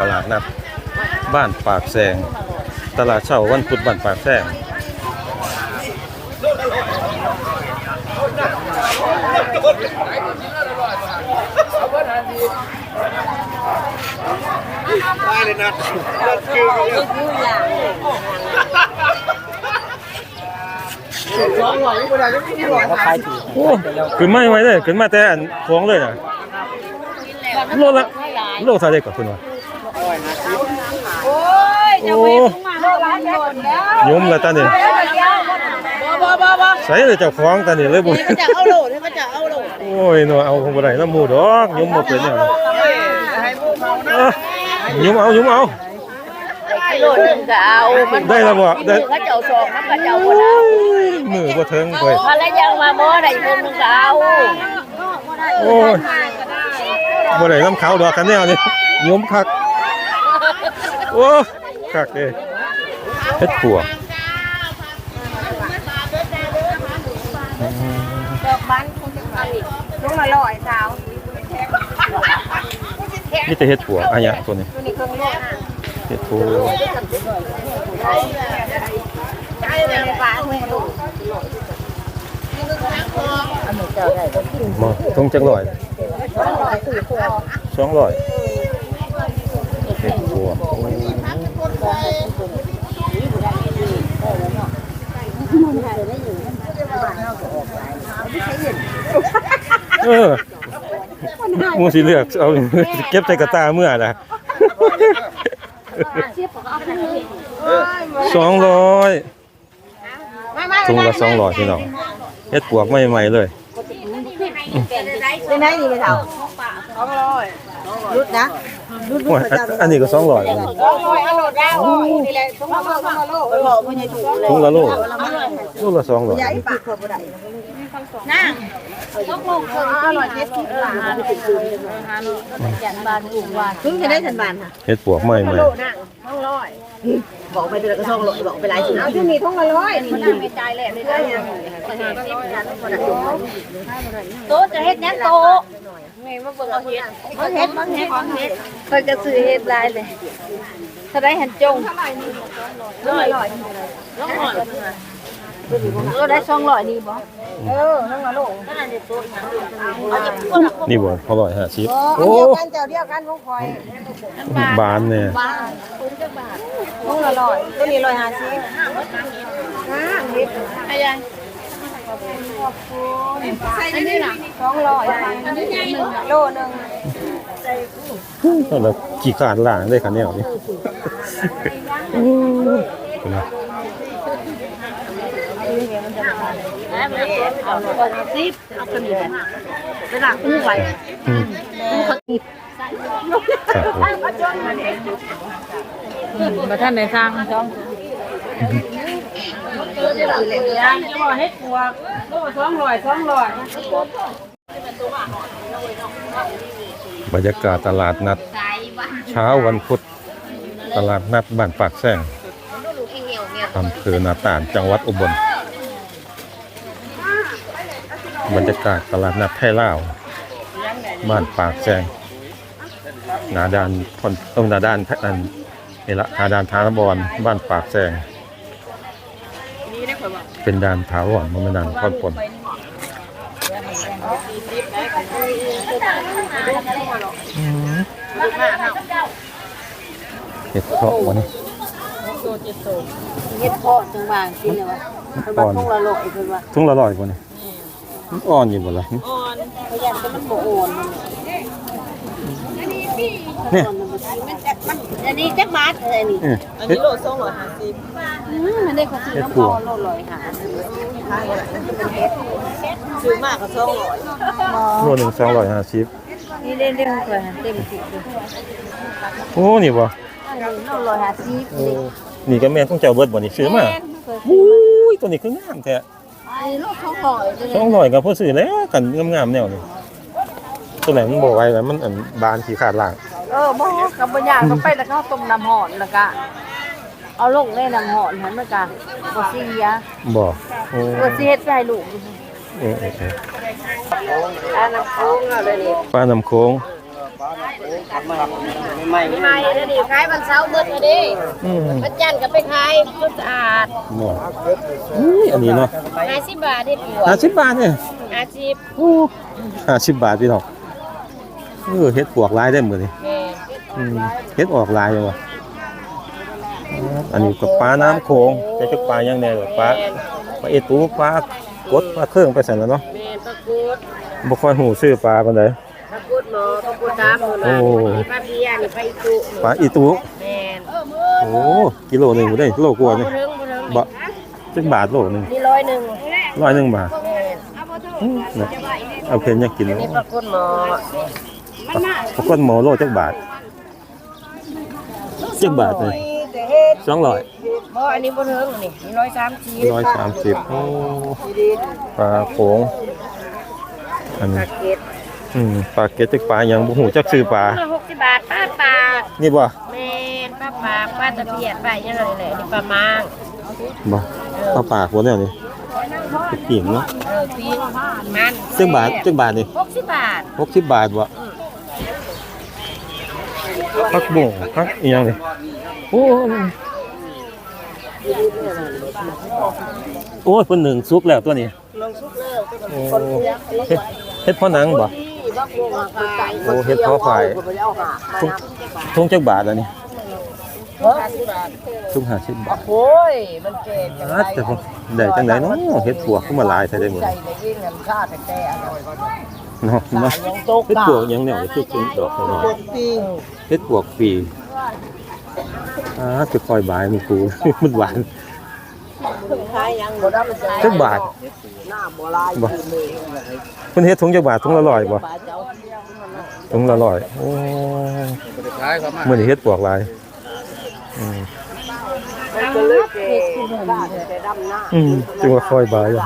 ตลาดนัดบ้านปากแซงตลาดเช้าวันพุธบ้านปากแซงโอ้ขึ้นมาไว้เลยขึ้นมาแต่อันของเลยน่ะโลละโลเท่าไดกว่าคุณว่าโอ้ ยจะเวทมาโลร้านโดนแล้วยมละตานี่บ่บ่บ่ใส่เลยเจ้าของตานี่เลยบ่มันจะเอาโหลดมันจะเอาโหลดโอ้ยหนูเอาคงบ่ได้น้ำหมูดอกยมบ่เป็นแนวนั้นให้พวกเขานะเอ้ยมเอายมเอาโหลดนึงก็เอามันได้แล้วบ่ได้เขาเจ้าสองมันก็เจ้าบ่ได้มือบ่ถึงค่อยมาแล้วยังมาบ่ได้คนนึงก็เอาโอ้ยบ่ได้น้ำขาวดอกกันแนวนี่ยมคักโอ้ คักเด้เฮ็ดปัวดอกบ้านคงจะเอาอีกลูกละร้อยสาวมีแต่เฮ็ดปัวอันเนี้ยตัวนี้ตัวนี้เครื่องโลดเฮ็ดปัวใจเลยฟ้าเมืองลูกบ่ต้องจักร้อย200เฮ็ดปัว เออหมูสิเลือกเอาเก็บใส่กระตาเมื่อน่ะสองร้อยถุงละสองร้อยพี่น้องเฮ็ดปวกใหม่ๆเลยเป็นไงนี่ไปเฒ่าสองร้อย รุดนะโอ้ยอันอันนี้ก็สองร้อยสองร้อยเอาโหลดแล้วนี่แหละสองร้อยสองร้อยไปบอกว่าใหญ่ถูกเลยถุงละโลโลละสองร้อยปากคนบ่ได้นั่งต้องลงเครื่องอร่อยเจ็ดสิบบาทจันบานถูกว่าถึงจะได้ทันบานค่ะเฮ็ดปวกใหม่โลนั่งต้องร้อยบอกไปเดือนก็ต้องร้อยบอกไปหลายชิ้นเอาที่มีท่องละร้อยนี่นั่งไม่ใจแหละไม่ได้ยังโต๊ะจะเฮ็ดยังโต๊ะ แม่มาเบิ่งเอาเฮ็ดเอาเฮ็ดมาเฮ็ดเอาเฮ็ดเพิ่นก็ซื้อเฮ็ดหลายเลยถ้าได้หันจงร้อยร้อยร้อยเราได้สองร้อยนี่บ่ เออนั่งละโลนั่นน่เอาลอยห้าสิบโอ้เดียวกันเจ้าเดียวกันของคอยบานเนี่ยบานคุณจะบาทต้องละร้อยตัวนี้ร้อยห้าสิบนะเฮ็ดอะไร อันนี้นะสองร้อยอันนี้หนึ่งโลหนึ่งนั่นแหละขี้ขาดล่างได้คันแนวนี่นะเอาร้อยห้าสิบเอาตัวนี้ไปหลังคู่ไว้อืมครับผมาท่านในสร้างช่องยัง จะบอกให้ปวกโลสองร้อยสองร้อยบรรยากาศตลาดนัด เช้าวันพุธตลาดนัดบ้านปากแซงอำเภอนาตาลจังหวัดอุบล บรรยากาศตลาดนัดไทยลาว บ้านปากแซงนาดานพนตรงนาดานอันนี่ละหนาดานทานบอนบ้านปากแซง เป็นดานถาวรมันเป็นดานพอนปนเห็ดเพาะวันนี้เฮ็ดเพาะจังบางสิเนี่ยวะเพิ่นว่าต้องละร้อยเพิ่นว่าทุ่งละลอยวันนี้มันอ่อนอยู่บ่ล่ะพยายามจะมันบ่อ่อนมันเนี่ย มันจะมันอันนี้จักบาทเอออันนี้เออเฮ็ดอืมมันได้เขาซื้อน้ำพอโลร้อยหาซื้อมากก็สองร้อยโลหนึ่งสองร้อยห้าสิบนี่เล่นเรื่องก่อนเต็มสิบเลยโอ้นี่บ่อันนี้โลร้อยห้าสิบโอ้นี่ก็แม่นของเจ้าเบิดบ่นี่ซื้อมาเปิดอุ้ยตัวนี้คืองามแท้อันนี้โลสองร้อยเลยสองร้อยก็พอซื้อแล้วกันงามๆแนวนี้ตัวไหนมันบ่ไหวแล้วมันอันบานขี้ขาดล่าง เออบ่กับบ่ยากก็ไปแล้วก็ต้มน้ำห่อนแล้วก็เอาลงในน้ำห่อนหันมันก็บ่เสียบ่โอ้บ่สิเฮ็ดให้ลูกเออเออเอออันน้ำโค้งอะไรนี่ปลาน้ำโค้งไม่ไม่เดี๋ยวนี้ขายวันเสาร์เบิดเลยดิอืมวันจันทร์ก็ไปขายชุดสะอาดหมดอุ้ยอันนี้เนาะห้าสิบบาทที่ผัวห้าสิบบาทเนี่ยห้าสิบห้าสิบบาทพี่น้องเออเฮ็ดปวกลายได้หมดเลยแม่ อืมเฮ็ดออกลายเลยวะอันนี้ก็ปลาน้ำโขงแต่จะปลายังแน่เลยปลาปลาเอตูปลากดปลาเครื่องไปสั่นแล้วเนาะแม่ปลากูดบ่ค่อยหูซื้อปลาปานใดปลากูดหมอปลากูดดำหมดเลยโอ้มีปลาเบียร์นี่ปลาอีตุปลาอีตูแม่นโอ้กิโลหนึงบ่ได้กิโลกว่านี่บ่ถึงบ่ถึงบ่จักบาทโลหนึงนี่ร้อยหนึ่งร้อยหนึงบาทแม่นอืมเนาะเอาเพิ่นอยากกินนี่ปลากูดหมอปลากดหมอโลจักบาท จักบาทเลย200บ่อันนี้บ่ถึงนี่นี่ร้อยสามสิบร้อยสามสิบโอ้ปลาโขงอันปนี้ลาเก็ดอืมปลาเก็ดจักปลาหยังบ่ฮู้จักซื้อปลาหกสิบบาทปลาปลานี่บ่แม่นปลาปลาปลาตะเพียนปลายังไงแหละนี่ปลามางบ่ปลาปากบ่แนวนี้เป็นปิ่งเนาะเออปิ้งมันจักบาทจักบาทนี่หกสิบบาท60บาทบ่ ผักบุ้งผักอีหยังนี่โอ้โอ้ยเพิ่นหนึ่งสุกแล้วตัวนี้ลงซุปแล้วโอ้เฮ็ดเฮ็ดพ่อหนังบ่ ที่บักวงอาคายโอ้เฮ็ดเพาะควายทุงทุงจักบาทแล้วนี่หกสิบบาททุง50บาทโอ้ยมันเก่งจังอาแต่ผมได้จังไดเนาะเฮ็ดปวกขึ้นมาหลายแท้ได้หมดใจในยิ่งเงินค่าแต่แก่อะไรเนาะเนาะยังตกเฮ็ดปวกหยังแนวคือเป็นดอกน้อยปิ้งๆ เฮ็ดปวกปีอ่าจะคอยบายมันกู มันหวานขายยังบ่ได้มันจะจักบาทหน้าบ่ลายบ่เพิ่นเฮ็ดถุงจักบาทถุงละร้อยบ่บาทเจ้าถุงละร้อยโอ้มื้อนี้เฮ็ดปวกหลายอืมมันก็เลยเก่งบ้านแต่ดำหน้าอืมจึงว่าคอยบายอะ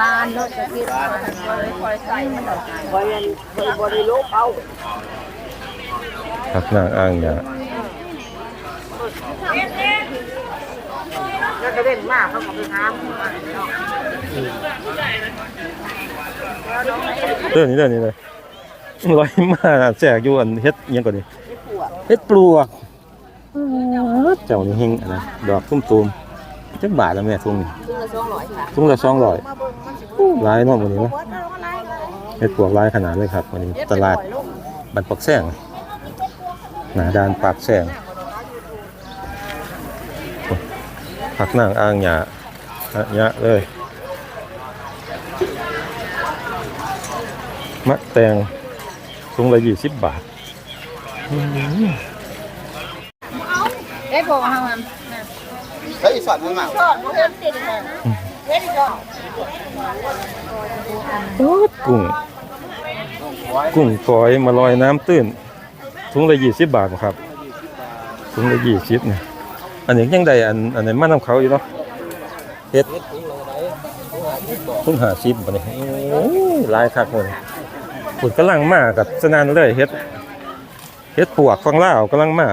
บานเนาะจะคิดบานก็เลยคอยใส่มันออกคอยยันคอยบ่ได้ลบเอา ผักนางอ่างหยาแล้วก็เล่นมากเขาก็ไปหาเด้อนี่เด้อนี่เลยร้อยมาแจกอยู่อันเฮ็ดอิหยังก่อนนี่เฮ็ดปลวกเจ้านี่เฮงอันนะดอกตุ้มๆจักบาทแล้วแม่ถุงนี่คือละ200ค่ะถุงละ200หลายเนาะมื้อนี้เนาะเฮ็ดปลวกหลายขนาดเลยครับวันนี้ตลาดบันปักแซง หน้าด่านปากแซงผักนางอ่างหยาอะยะเลย มะแตงถุงละยี่สิบบาทได้บอกเฮามันใช้สอนมึงอะทอดบ่เฮ็ดติดเลยเฮ็ดก่อนกุ้งกุ้งฝอยมาลอยน้ำตื้น ถุงละยี่สิบบาทบ่ครับถุงละยี่สิบเนี่ยอันนี้ยังได้อันอันไหนมาน้ำเขาอยู่เนาะเฮ็ดถุงห้าสิบบ่เนี่ยโอ้ยหลายคักหมดผุดกำลังมากับสนานเลยเฮ็ดเฮ็ดปวกฟังล่าวกำลังมา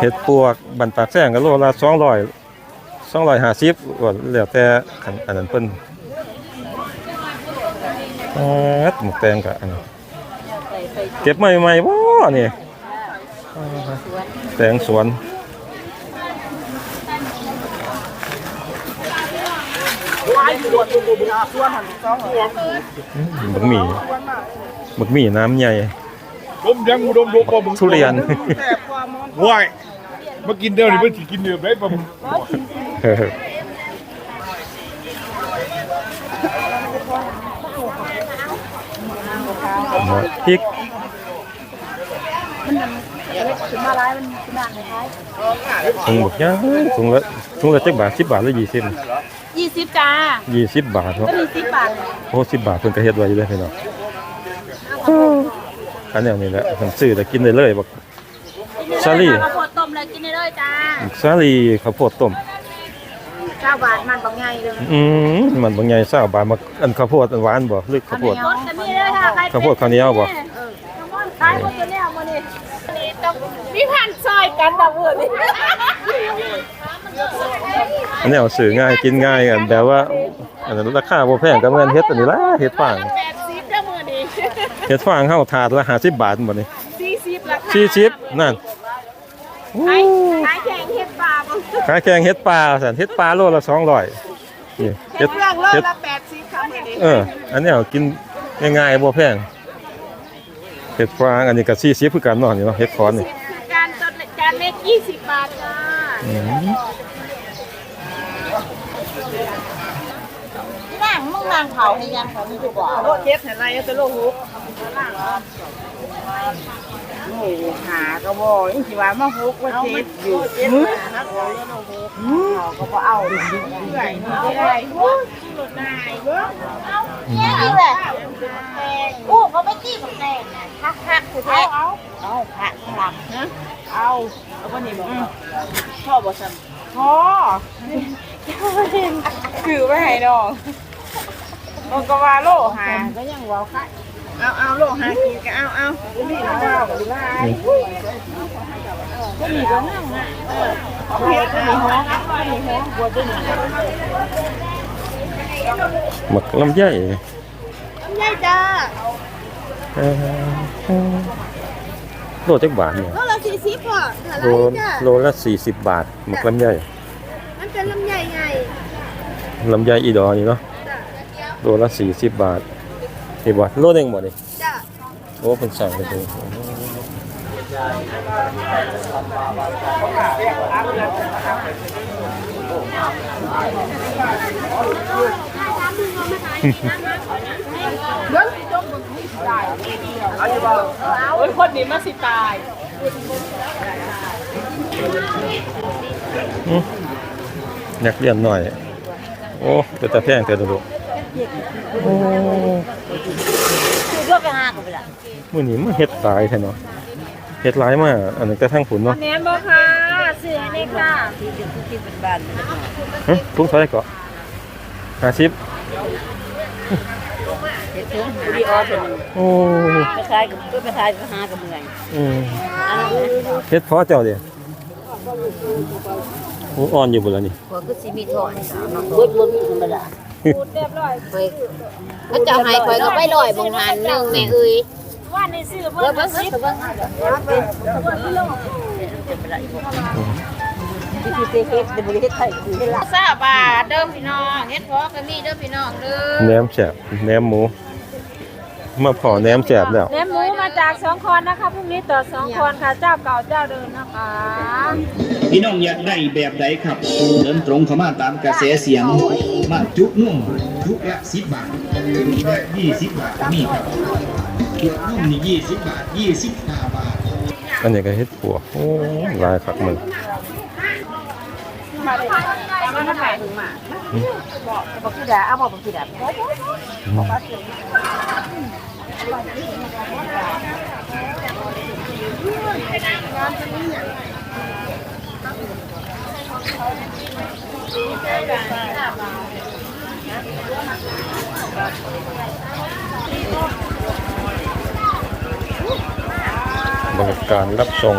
เฮ็ดปวกบันปากแซงก็โลละสองร้อยสองร้อยห้าสิบก็แล้วแต่อันอันนั้นเพิ่นเออหมกแตงกับอันนี้ เก็บใหม่ๆบ่นี่เออแตงสวนบักหมี่บักหมี่น้ำใหญ่ดมยังดมดมปลาหมึกทุเรียนว้ายมากินเดียวนี่เพิ่นสิกินเดียวได้ปลาหมึกเออมาพริก มาร้ายมันขนาดไหนคะถุงบักย่างถุงละถุงละจักบาทสิบบาทหรือยี่สิบยี่สิบจ้ายี่สิบบาทเนาะก็มีสิบบาทโอ้สิบบาทเพิ่นก็เฮ็ดไว้อยู่เลยพี่น้องอันแนวนี้แหละผมซื้อแล้วกินได้เลยบักซาลี่ข้าวโพดต้มเลยกินได้เลยจ้าสาลีข้าวโพดต้มเก้าบาทมันบางไงเลยอืมมันบางใหญ่ซาบาทมาอันข้าวโพดอันหวานบ่หรือข้าวโพดรถจะมีเลยค่ะใครข้าวโพดข้าวเหนียวบ่ขายหมดตัวเนี้ยมานี่นี่ต้องมี พันซอยกันแบบเพื่อนนี่อันนี้เอาซื้อง่ายกินง่ายกันแบบว่า อันนั้นราคาบ่แพงก็เหมือนเฮ็ดอันนี้ล่ะเฮ็ดฟางแปดสิบเด้อมือนี่เห็ดฟางเฮาถาดละ50บาทบ่นี่สี่สิบราคา40นั่นขายขายแข่งเห็ดปลาบ่ขายแกงเห็ดปลาสันเห็ดปลาโลละ200นี่เห็เห็ดดเรื่องโลเห็ดละแปดสิบค่ะมื้อนี้เออ อันเนี้ยกินง่ายๆบ่แพงเห็ดฟางอันนี้ก็40คือกันเนาะนี่เนาะเห็ดคอนนี่จานต้นจานเล็กยี่สิ บบาทจ้าอืมนั่งมึงนั่งเขาให้ยังเขาไม่ถูกบอกโลเจ็ดเห็นไรจะโลหกโอ้หาก็บ่ยังสิว่ามาฮุกว่าเจ็ดอยู่เขาก็บ่เอาดิใหญ่ไม่ได้โอ้ยหลุดนายเว้ยเนี่ยนี่แหละโอ้เขาไม่จี้ผมแดงฮักฮักคือแท้เอาเอาผักหลัง เอาเอาวันนี้บอกพ่อบอกฉันพ่อจ้าพินคือไม่ให้น้องมันก็ว่าโลหาก็ยังว่าค่ะเอาเอาโลหากินก็เอาเอานี่เอาหรือว่าก็มีก็นั่งอะเออเฮ็ดก็มีห้องก็มีห้องบัวด้วยนี่หมักลำไยใหญ่จ้า โลจักบาทเนี่ยโลละสี่สิบพ่อเท่าไหโลร่จ้าโลละ40บาทหมักลำไยมันเป็นลำใหญ่ไงลำไยอีดอนี่เนาะจ้าโลละ40บาทนี่บ่โลหนึงบ่นี่จ้าโอ้เพิ่นสั่งเลย เด้อ嗯คนนี้มาสิตายอืมอยากเรียนหน่อย โอ้เป็นตาแพงเถิดลูกโอ้คือก็ไปหากันไปละมื้อนี้มันเฮ็ดหลายแท้เนาะเฮ็ดหลายมากอันนี้แต่ทางผุนเนาะแหนมบ่ค่ะซื้อให้ได้ค่ะที่จะที่เป็นบ้านฮะถุงเท่าไหร่ก็50 เฮ็ดถึงดีออเป็นโอ้ไปขายกับไปขายกับหากับเมื่อยอืมอันนั้นเฮ็ดพอเจ้าเด้โอ้อ่อนอยู่บ่ล่ะนี่ พวกก็สิมีทอนเบิดบ่มีธรรมดาพูดเรียบร้อยข่อยเขาเจ้าให้ข่อยก็ไปลอยบงหันหนึงแม่เอ้ยว่าในซื้อเบิ่เบิ่งงเบิ่งเบิ่งเบิ่งที่สิเฮ็ดบ่ได้เฮ็ดไทยคือเฮ็ดลาซาบาทเด้อพี่น้องเฮ็ดพอก็มีเด้อพี่น้องเด้อ แหนมแซ่บแหนมหมู มาพอแหนมแซ่บแล้ว แหนมหมูมาจากสองคอนนะคะพรุ่งนี้ต่อสองคอนค่ะ เจ้าเก่าเจ้าเดิมนะคะพี่น้องอยากได้แบบใดครับเดินตรงเข้ามาตามกระแสเสียง มาจุนุ่มจุละสิบบาทจุละยี่สิบบาทก็มีครับจุนุ่มนี่ยี่สิบบาทยี่สิบห้าบาท อันนี้ก็เฮ็ดปัวโอ้หลายคักมึงมาเลยมา มาถ่ายถึงมาบ่คือดาเอาบ่บ่คือดาบริการรับส่ง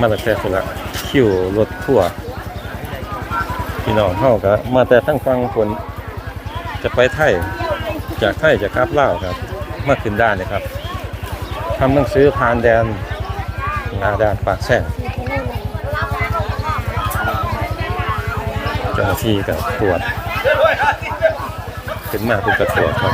มาต่แต่สุละคิวรถทั่ว พี่น้องเฮาก็มาแต่ทั้งฟังคนจะไปไทยจากไทยจะกลับเล่าครับ มาขึ้นด้านเลยครับทำหนังสือผ่านแดนนาด่านปากแซงเจ้าหน้าที่กับตรวจขึ้นมาเป็นกระตรวจครับ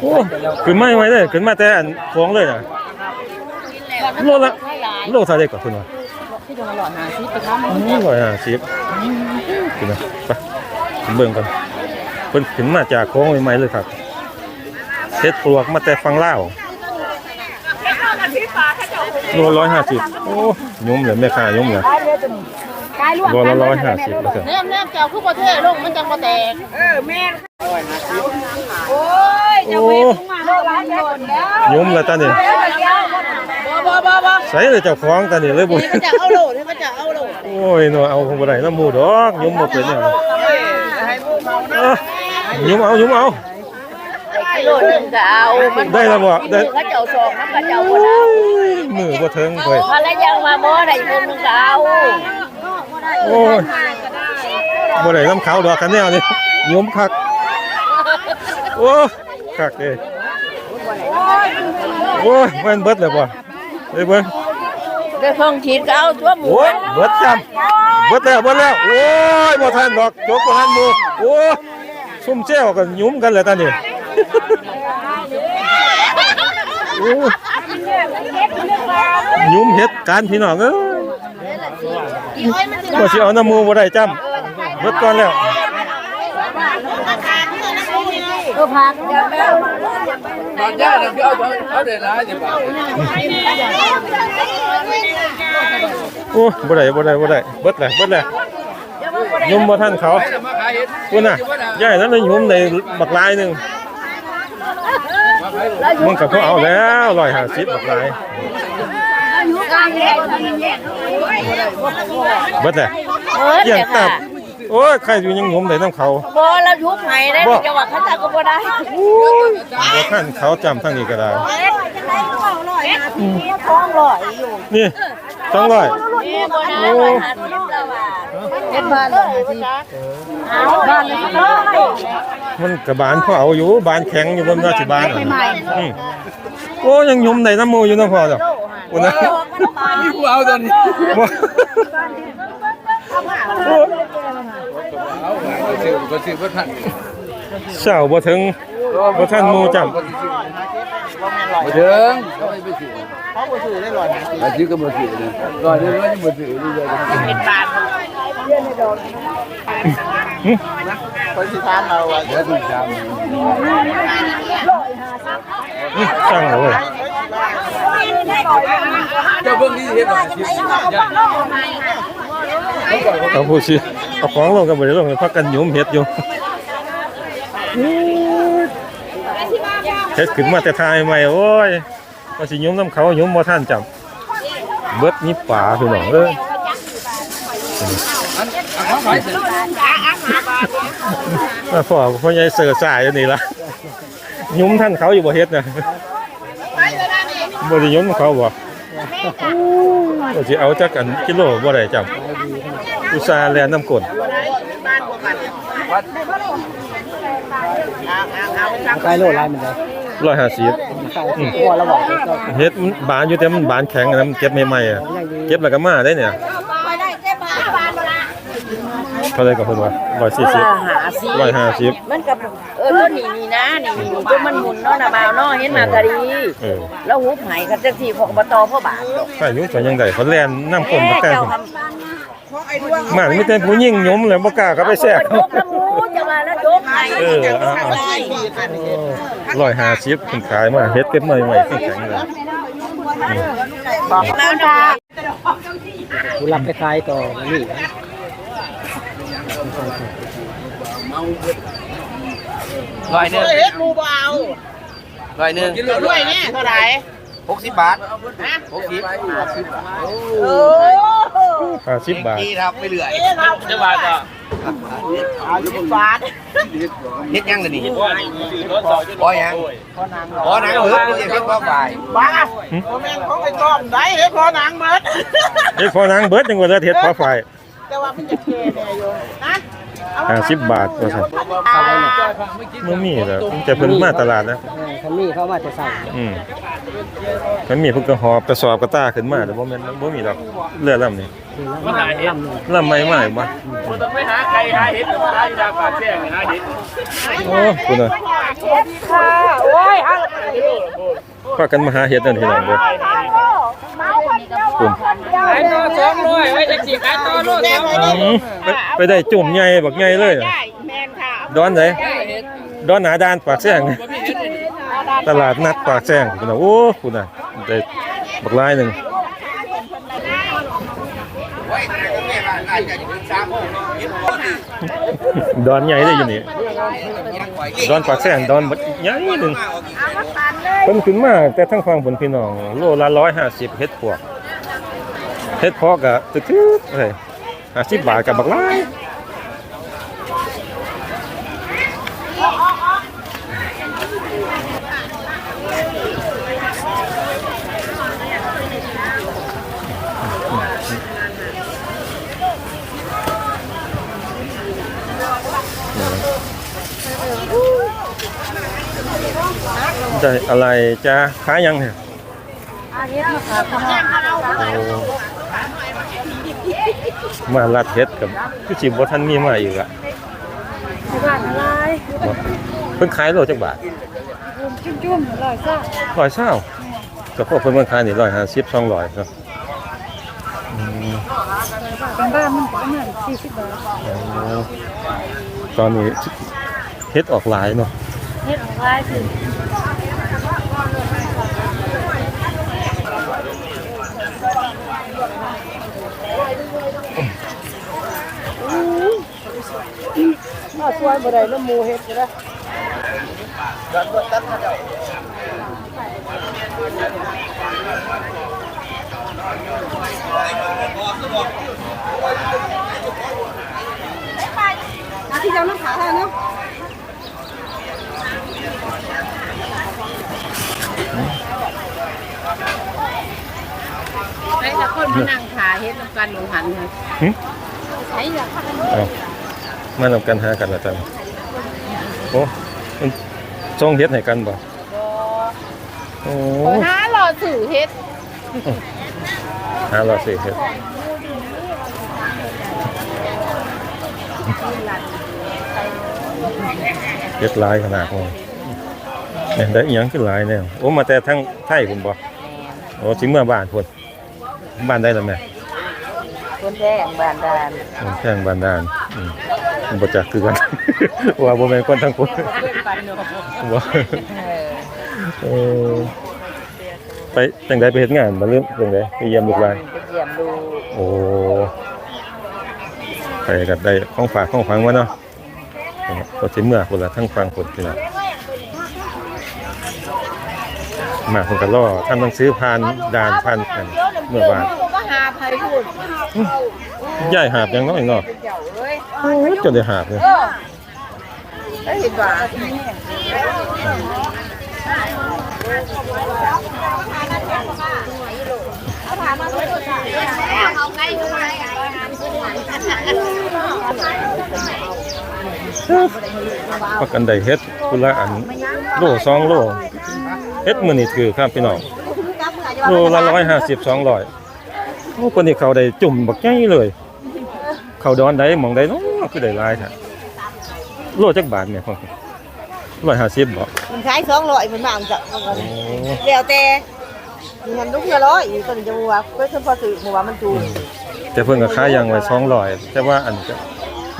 โอ้ขึ้นมาไว้เลยขึ้นมาแต่อันของเลยน่ะโลละโลเท่าไหร่ก่อนคุณวะที่โดนหลอดหาซิไปทำอ๋อร้อยห้าสิบขึ้นมาไปเบิ่งกันเพิ่นขึ้นมาจากโค้งใหม่ๆเลยครับเฮ็ดปลวกมาแต่ฟังเล่า โลร้อยห้าสิบโอ้ยุ่มเลยแม่ค้ายุ่มเลยโลละร้อยห้าสิบแล้วกันแนมแนมเจ้าคือบ่เท่ลงมันจังบ่แตกเออแม่โอ้ยจะโอ้เว้นมาโลร้านโดนแล้วยุ่มเลยตานี่บ่บ่บ่บ่ใส่เลยเจ้าของตอนนี้เลยบ่มันจะเอาโหลดให้มันจะเอาโหลดโอ้ยเนาะเอาของบ่ได้น้ำหมูดอกยุมบ่เป็นเนี่ยให้พวกเมาเอ้อยุมเอายุมเอากิ โลนึงก็เอามันได้แล้วบ่ได้เขาเจ้าสองน้ำเขาเจ้าบ่ได้มือบ่ถึงเพิ่นมาแล้วยังมาบ่ได้พวกนึงก็เอาโอ้ยบ่ได้น้ำขาวดอกกันแนวนี่ยุมคัก โอ้คักเด้โอ้ยมันเบิดแล้วบ่เอ้ยเบิ่งได้ฟองฉีดก็เอาตัวหมูโอ้ยเบิดจำเบิดแล้วเบิดแล้ว โอ้ยบ่ทันดอกจกบ่ทันหมู่โอ้ยซุ่มแจ้วกันยุมกันแล้วตอนนี้ โอ้ยยุมเฮ็ดการพี่น้องเอ้ยบ่สิเอาน้ำหมูบ่ได้จำเบิดก่อนแล้วก็พักเดี๋ยวแม่บางย่าเนี่ยพี่เอาเอาเด็ดนะโอ้บ่ได้บ่ได้บ่ได้เบิดแล้วเบิดแล้วยุมบ่ทันเขาจะมาขายเห็ดพุ่นน่ะยายนั้นเลยยุมได้บักลายหนึง มันก็พอเอาแล้ว150บักลายเบิดเลยเออเกี่ยเดี๋งยวตัค่ะบโอ้ยใครอยู่ยังงมได้น้ำเขาบ่เรายุบให้ได้จังหวะเขาตาก็บ่ได้บ่ท่านเขาจำทั้งนี้ก็ได้ท้องลอยอยู่นี่ สองร้อยนี่บ่ได้ร้อยห้าสิบแล้วว่าเฮ็ดบ้านเลยสิเอาบ้านเลยสิมันกระบาลพ่อเอาอยู่บานแข็งอยู่บนราชบานอะอืมโอ้ยังยมได้น้ำมูอยู่น้ำพอจ้ะอุ่นนะกูเอาตอนนี้บ่โอ้ยเอาก็ซื้อก็ซื้อบ่ทันเช้าบ่ถึงบ่ท่านหมูจบ่ถึง เขาไม่ไปซื้อเขาบ่ซื้อได้ร้อยอาชีพก็บ่ซื้อเลยร้อยเดียวก็ยังบ่ซื้อนี่เลยเป็นบ้านคนสิถามเราว่าเดี๋ยวสิถามำนี่สั่งเอาเลยเจ้าเบิ่งนี่เฮ็ดหน่อยสิเอาผู้สิเอาของลงกันบ่ได้ลงพักกันยมเฮ็ดอยู่เฮ็ดขึ้นมาแต่ทายใหม่โอ้ย ว่าสิยมน้ำเขายมบ่ท่านจำเบิดนี่ป่าพี่น้องเอ้ยอันเอาไปสิมาพ่อพ่อใหญ่เสือสายอยู่นี่ละยุ้มท่านเขาอยู่บ่เฮ็ดนะบ่ได้ยุ้มเขาบ่ก็สิเอาจักอันกิโลบ่ได้จับอุตสาห์แลนน้ำกลไกลโลลายมันได้ 150อืมตัวระบอกก็เฮ็ดมันบานอยู่แต่มันบานแข็งอะนะมันเก็บใหม่ๆอะเก็บแล้วก็มาได้เนี่ยเท่าไหร่ก็เพิ่นว่า140หาสิ150มันกับเออตัวนี้นี่นะนี่นี่นี่ตัวมันหมุนเนาะนะบ่าวเนาะเห็นมากะดีเออแล้วหุบไหกันจังซี่พวกอบตพ่อบาทดอกถ้าอยู่ก็ยังได้เขาแล่นน้ำกลมาใกล้เจ้าพุ่นทำ มันมีแต่ผู้หญิงยมแล้วบ่กล้าเข้าไปแทรกมันยกน้ำหมูจะมาแล้วยกไหเออเอาๆร้อยห้าสิบคุณขายมาเฮ็ดเก็บใหม่ใหม่แข็งๆเลยบอกแล้วนะกูรับไปขายต่อนี่ร้อยหนึงเฮ็ดหมูบ่เอาร้อยหนึงด้วยเนี่ยเท่าไหร่ 60บาท60โอ้ห้าสิบบาทที่ครับไปเรื่อยจะบาทก็เอาสิบบาทเฮ็ดยังล่ะนี่พอยังพอหนังเบิดนี่จะเฮ็ดว่าฝ่ายบ้าพ่อแม่เขาไปต้อมได้เฮ็ดพอหนังเบิดเฮ็ดพอนางเบิดจังว่าเลือดเฮ็ดพอไฟแต่ว่ามันจะเกแน่อยู่นะ ห้าสิบบาทว่าซั่นบ่มีแล้วแต่เพิ่นมาตลาดนะคันนี้เข้ามาจะใส่อืมมันมีเพิ่นก็หอบกระสอบกระตาขึ้นมาแต่บ่แม่นบ่มีดอกเรือลำนี่ลำลำนึงลำใหม่มาบ่ต้องไปหาใครหาเห็ดหาอยู่ดาปากแจ้งหาเห็ดโอ้คุณน่ะค่ะโอ้ยฮะ พากันมาหาเฮ็ดนั่นพี่น้องเด้อคุณขายตัวสองร้อยไว้จะสิขายตัวโลดสองร้อยอืมไปไปได้จุ่มใหญ่บักใหญ่เลยแม่นค่ะดอนไหนดอนหนาดานปากแซงตลาดนัดปากแซงคุณน่ะโอ้คุณน่ะได้บักลายหนึ่งดอนใหญ่ได้อยู่นี่ดอนปากแซงดอนบักใหญ่หนึ่ง เอามาตัน เพิ่นขึ้นมากแต่ทั้งฟังผลพี่น้อง โลละร้อยห้าสิบเฮ็ดพวกเฮ็ดพอกะตึกๆเอ้าสิบาทกับบักไลายได้อะไรจะขายยังเนี่ยอันนี้ราคาเท่าไหร่โอ้มาลัดเฮ็ดกับคือสิบ่ทันมีมาอีกอะบาทอะไรบ่เพิ่นขายโลจักบาทจุ่มๆร้อยซ่าร้อยเศร้าก็พวกเพิ่นเพิ่นขายนี่ร้อยห้าสิบสองร้อยเนาะอืมเป็นบ้านมันประมาณสี่สิบบาทโอ้ตอนนี้เฮ็ดออกหลายเนาะเฮ็ดของลายคื อถ้าช่วยบ่ได้แล้วหมู่เฮ็ดก็ได้ที่เจ้าน้ำขาท่าเนาะไอ้ละคนมานั่งขาเฮ็ดน้ำกันหนูหันเลยหึใช่ละ มานำกันหากันละจังโอ้มันส่งเฮ็ดให้กันบ่โอ้หาหล่อสื่อเฮ็ดหาเราสิเฮ็ดเฮ็ดหลายขนาดนี้เนี่ยได้อิหยังขึ้นหลายแนวโอ้มาแต่ทั้งไทยพุ่นบ่โอ้สิเมื่อบ้านพุ่นบ้านได้แล้วแม่คนแดงบานดานมันแข่งบ้านด่านอืม บ่จักคือกัน ว่าบ่แม่นคนทั้งคนเป็นปันเนาะบ่เออเออไปจังไดไปเฮ็ดงานบ่ลืมจังไดไปเยี่ยมลูกหลานไปเยี่ยมดูโอ้ไปกับได้ของฝากของฝังมาเนาะก็สิเมื่อพุ่นละทั้งฟังพุ่นพี่น้องมาเพิ่นก็รอทำหนังสือผ่านด่านผ่านกันเมื่อวานก็หาไผพูดย้ายหาบยังน้อยเนาะเจ้าเอ้ยโอ้ยจนได้หาบเลยเออได้เห็นว่าประกันได้เฮ็ดพุ่นละอันโลสองโลเฮ็ดมื้อนี้ถือครับพี่น้องโลละ150 200 โอ้คนนี้เขาได้จุ่มบักใหญ่เลย เขาดอนได้หมองได้เนาะคือได้หลายแท้โลจักบาทแม่พ่อ150บ่มันขายสองร้อยมันมาจากโอ้เดี๋ยวแต่เงินลูกเงินร้อยอยู่ตอนนี้จะว่าเพื่อนพอซื้อมาว่ามันจูนแต่เพิ่นก็ขายอย่างไว้200แต่ว่าอันก็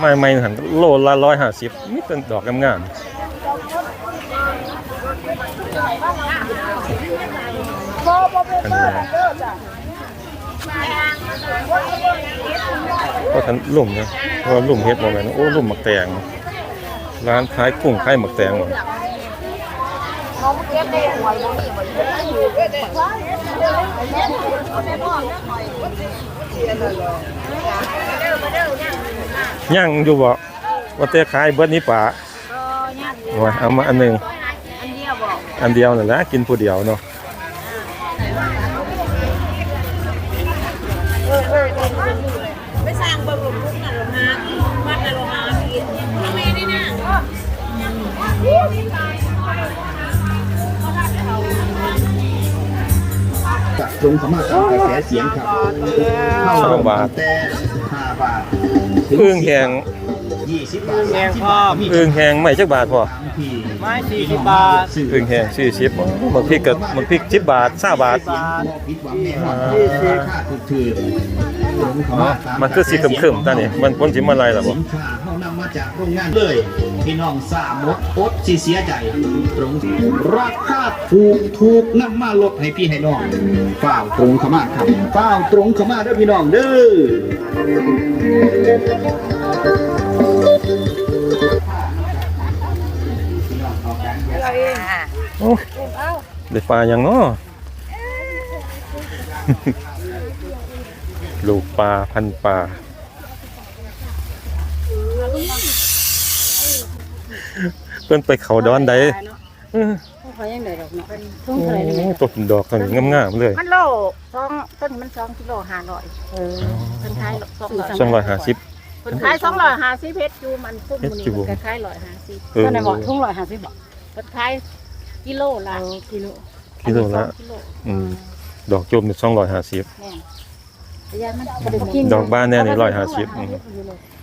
ไม่ไม่หันโลละ150มีแต่ดอกงามๆอันนี้ ก็ทันลุ่มนะพราะว่าลุ่มเฮ็ดบ่แม่นโอ้ลุ่มหมักแตงร้านขายกุ้งขายหมักแตงบ่เขาเก็บได้หวยบ่มีบ่อยู่ย่างอยู่บ่ว่าแต่ขายเบิดนี้ป่าโอ้ยเอามาอันหนึงอันเดียวบอกอันเดียวนั่นแหละกินผู้เดียวเนาะ ไปสร้างบำรุงทุกน่ะโรงงานวัดนะโรงงานพี่พ่อแม่นี่นะจากตรงขมาตามกระแสเสียงครับเข้าสองบาทแต่ห้าบาทพึ่งแหง ยี่สิบบาทแหงพร้อมอึ้งแหงไม่จักบาทพอที่ไม้40บาทอึ้งแหง40บางพริกก็บางพริก10บาท20บาทเสียงบ่ผิดหวังแน่นอนราคาถูกถือตรงขมาตามมันคือสีครึมๆตานี่มันพ้นสิมาลายล่ะบ่สินค้าเขานำมาจากโรงงานเลยพี่น้องสามมดอดสิเสียใจตรงราคาถูกถูกนำมาลดให้พี่ให้น้องฝ้าวตรงขมาครับฝ้าวตรงขมาเด้อพี่น้องเด้อโอ้ ได้ปลาอย่างเนาะลูกปลาพันปลาเพิ่นไปเขาดอนใดเออเขายังได้ดอกเนาะโอ้ตัวดอกตัวนี้งามๆเลย มันโลสองต้นมันสองกิโลห้าร้อยเออเพิ่นขายสองร้อยสองร้อยห้าสิบเพิ่นขายสองร้อยห้าสิบเพชรจูมันพุ่มเพชรมันจูนี่เพิ่นก็ขายร้อยห้าสิบเออทุ่งร้อยห้าสิบบ่เพิ่นขาย กิโลละกิโลกิโลละ กิโลอืม ดอกจุ่มสองร้อยห้าสิบแม่นแต่ยามันบ่ได้กินดอกบ้านแน่นี่ร้อยห้าสิบ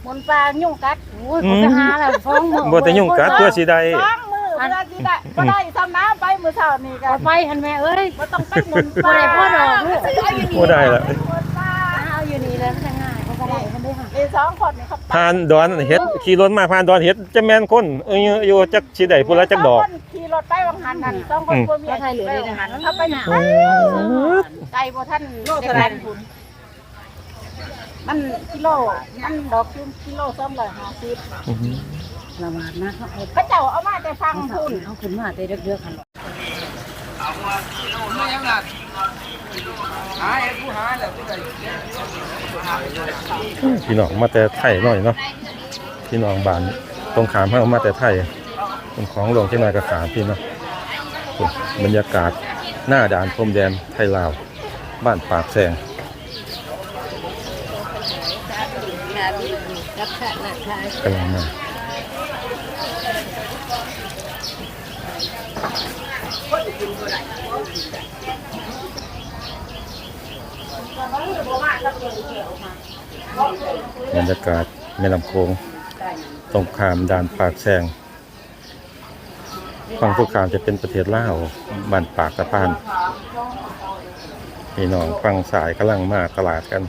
มนปลายุ่งกัดโอ้ยอืผมม จะหาแล้วฟ้องมือบ่แต่ยุ่งกัดตัวสิได้ฟ้องมือเวลาที่ได้บ่ได้ซ้ำน้ำไปมื้อเช้านี่ก็ไปหันแม่เอ้ย บ่ต้องไปหมุนปลาบ่ได้พ่อดอกลูกบ่ได้ละเอาอยู่นี่แล้วมันง่ายเขาก็ได้มันได้ค่ะไอ้สองคนนี่เขาผ่านดอนเฮ็ดขี่รถมาผ่านดอนเฮ็ดจะแม่นคนเอ้ยอยู่จักสิได้ผู้ละจักดอก สงคนขี่ รถไปวังหันนั่นสองคนผัวเมียขี่ไปวังหันเขาไปหาไก่บ่ท่านได้แทนทุนมันกิโลมันดอกจุ่มกิโล250อือฮึละมาดนะเขาพระเจ้าเอามาแต่ฟังทุนเขาขึ้นมาแต่เดือกๆกันพี่น้องมาแต่ไทยหน่อยเนาะพี่น้องบ้านตรงขามเฮามาแต่ไทย เป็นของหลวงที่นากระสามพี่เนาะบรรยากาศหน้าด่านพรมแดนไทยลาว บ้านปากแซงรับแค่หนักำลังมาบรรยากาศแม่ลำโขงตรงขามด่านปากแซง ฝั่งพวกขามจะเป็นประเทศลาวบ้านปากสะพานพี่น้องฟังสายกำลังมาตลาดกัน